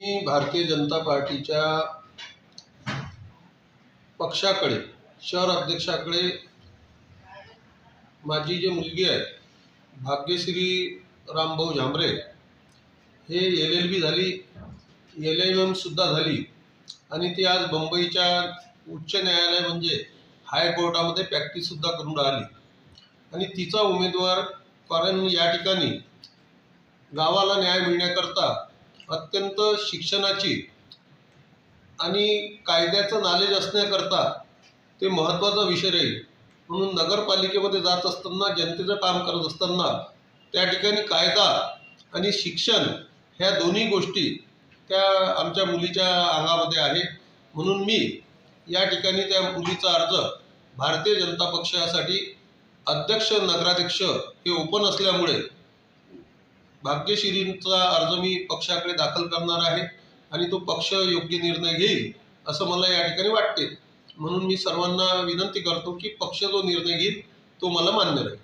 मी भारतीय जनता पार्टीच्या पक्षाकडे शहर अध्यक्षाकडे माझी जी मुलगी आहे भाग्यश्री रामभाऊ झांबरे हे एल एल बी झाली एल एम एमसुद्धा झाली आणि ती आज मुंबईच्या उच्च न्यायालय म्हणजे हायकोर्टामध्ये प्रॅक्टिससुद्धा करून राहिली. आणि तिचा उमेदवार कारण या ठिकाणी गावाला न्याय मिळण्याकरता अत्यंत शिक्षणाची आणि कायद्याचं नॉलेज असण्याकरता ते महत्त्वाचा विषय राहील. म्हणून नगरपालिकेमध्ये जात असताना जनतेचं काम करत असताना त्या ठिकाणी कायदा आणि शिक्षण ह्या दोन्ही गोष्टी त्या आमच्या मुलीच्या अंगामध्ये आहे. म्हणून मी या ठिकाणी त्या मुलीचा अर्ज भारतीय जनता पक्षासाठी अध्यक्ष नगराध्यक्ष हे ओपन असल्यामुळे भाग्यश्रींचा अर्ज मी पक्षाकडे दाखल करणार आहे आणि तो पक्ष योग्य निर्णय घेईल असं मला या ठिकाणी वाटते. म्हणून मी सर्वांना विनंती करतो की पक्ष जो निर्णय घेईल तो मला मान्य राहील.